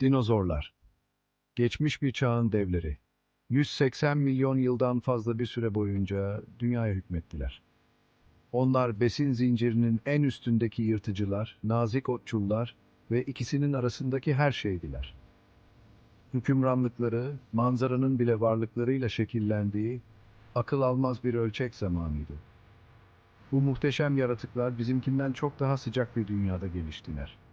Dinozorlar. Geçmiş bir çağın devleri. 180 milyon yıldan fazla bir süre boyunca dünyaya hükmettiler. Onlar besin zincirinin en üstündeki yırtıcılar, nazik otçullar ve ikisinin arasındaki her şeydiler. Hükümranlıkları, manzaranın bile varlıklarıyla şekillendiği, akıl almaz bir ölçek zamanıydı. Bu muhteşem yaratıklar bizimkinden çok daha sıcak bir dünyada geliştiler.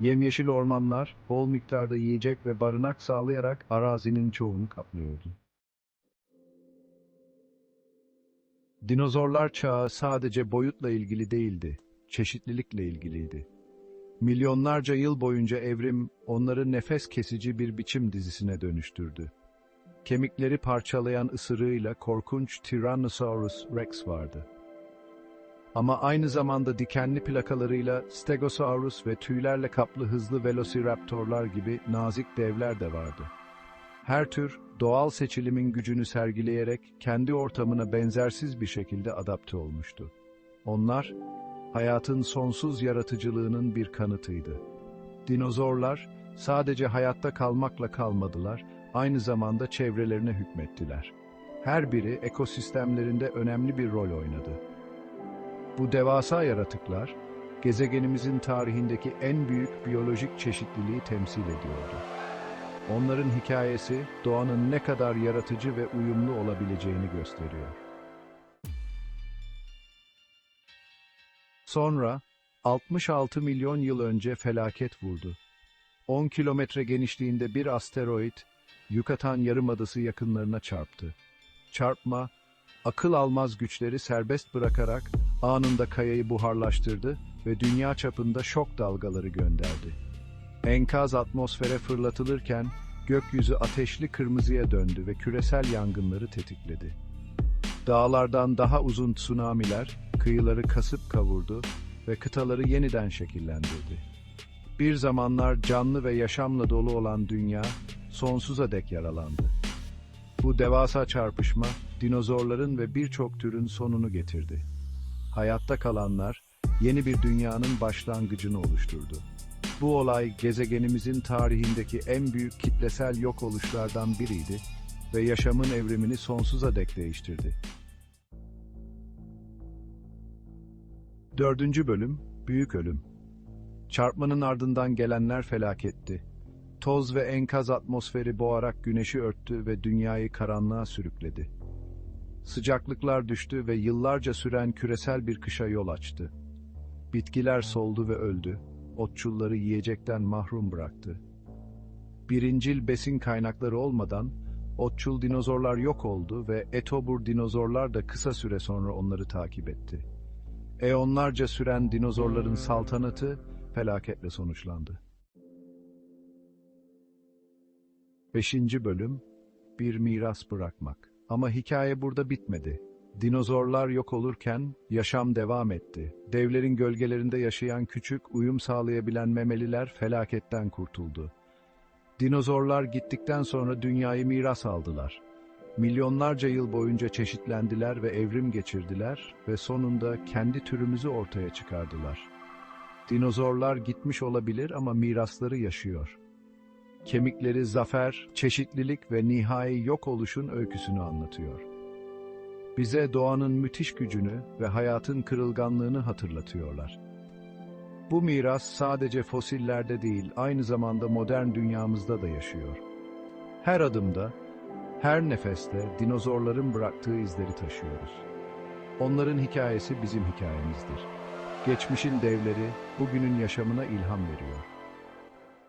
Yemyeşil ormanlar, bol miktarda yiyecek ve barınak sağlayarak arazinin çoğunu kaplıyordu. Dinozorlar çağı sadece boyutla ilgili değildi, çeşitlilikle ilgiliydi. Milyonlarca yıl boyunca evrim onları nefes kesici bir biçim dizisine dönüştürdü. Kemikleri parçalayan ısırığıyla korkunç Tyrannosaurus rex vardı. Ama aynı zamanda dikenli plakalarıyla Stegosaurus ve tüylerle kaplı hızlı Velociraptorlar gibi nazik devler de vardı. Her tür doğal seçilimin gücünü sergileyerek kendi ortamına benzersiz bir şekilde adapte olmuştu. Onlar, hayatın sonsuz yaratıcılığının bir kanıtıydı. Dinozorlar sadece hayatta kalmakla kalmadılar, aynı zamanda çevrelerine hükmettiler. Her biri ekosistemlerinde önemli bir rol oynadı. Bu devasa yaratıklar, gezegenimizin tarihindeki en büyük biyolojik çeşitliliği temsil ediyordu. Onların hikayesi, doğanın ne kadar yaratıcı ve uyumlu olabileceğini gösteriyor. Sonra, 66 milyon yıl önce felaket vurdu. 10 kilometre genişliğinde bir asteroid, Yucatan Yarımadası yakınlarına çarptı. Çarpma, akıl almaz güçleri serbest bırakarak anında kayayı buharlaştırdı ve dünya çapında şok dalgaları gönderdi. Enkaz atmosfere fırlatılırken gökyüzü ateşli kırmızıya döndü ve küresel yangınları tetikledi. Dağlardan daha uzun tsunamiler kıyıları kasıp kavurdu ve kıtaları yeniden şekillendirdi. Bir zamanlar canlı ve yaşamla dolu olan dünya sonsuza dek yaralandı. Bu devasa çarpışma dinozorların ve birçok türün sonunu getirdi. Hayatta kalanlar yeni bir dünyanın başlangıcını oluşturdu. Bu olay gezegenimizin tarihindeki en büyük kitlesel yok oluşlardan biriydi ve yaşamın evrimini sonsuza dek değiştirdi. Dördüncü bölüm, Büyük Ölüm. Çarpmanın ardından gelenler felaketti. Toz ve enkaz atmosferi boğarak güneşi örttü ve dünyayı karanlığa sürükledi. Sıcaklıklar düştü ve yıllarca süren küresel bir kışa yol açtı. Bitkiler soldu ve öldü, otçulları yiyecekten mahrum bıraktı. Birincil besin kaynakları olmadan, otçul dinozorlar yok oldu ve etobur dinozorlar da kısa süre sonra onları takip etti. Eonlarca süren dinozorların saltanatı felaketle sonuçlandı. 5. Bölüm Bir miras bırakmak. Ama hikaye burada bitmedi. Dinozorlar yok olurken yaşam devam etti. Devlerin gölgelerinde yaşayan küçük, uyum sağlayabilen memeliler felaketten kurtuldu. Dinozorlar gittikten sonra dünyayı miras aldılar. Milyonlarca yıl boyunca çeşitlendiler ve evrim geçirdiler ve sonunda kendi türümüzü ortaya çıkardılar. Dinozorlar gitmiş olabilir ama mirasları yaşıyor. Kemikleri zafer, çeşitlilik ve nihai yok oluşun öyküsünü anlatıyor. Bize doğanın müthiş gücünü ve hayatın kırılganlığını hatırlatıyorlar. Bu miras sadece fosillerde değil, aynı zamanda modern dünyamızda da yaşıyor. Her adımda, her nefeste dinozorların bıraktığı izleri taşıyoruz. Onların hikayesi bizim hikayemizdir. Geçmişin devleri bugünün yaşamına ilham veriyor.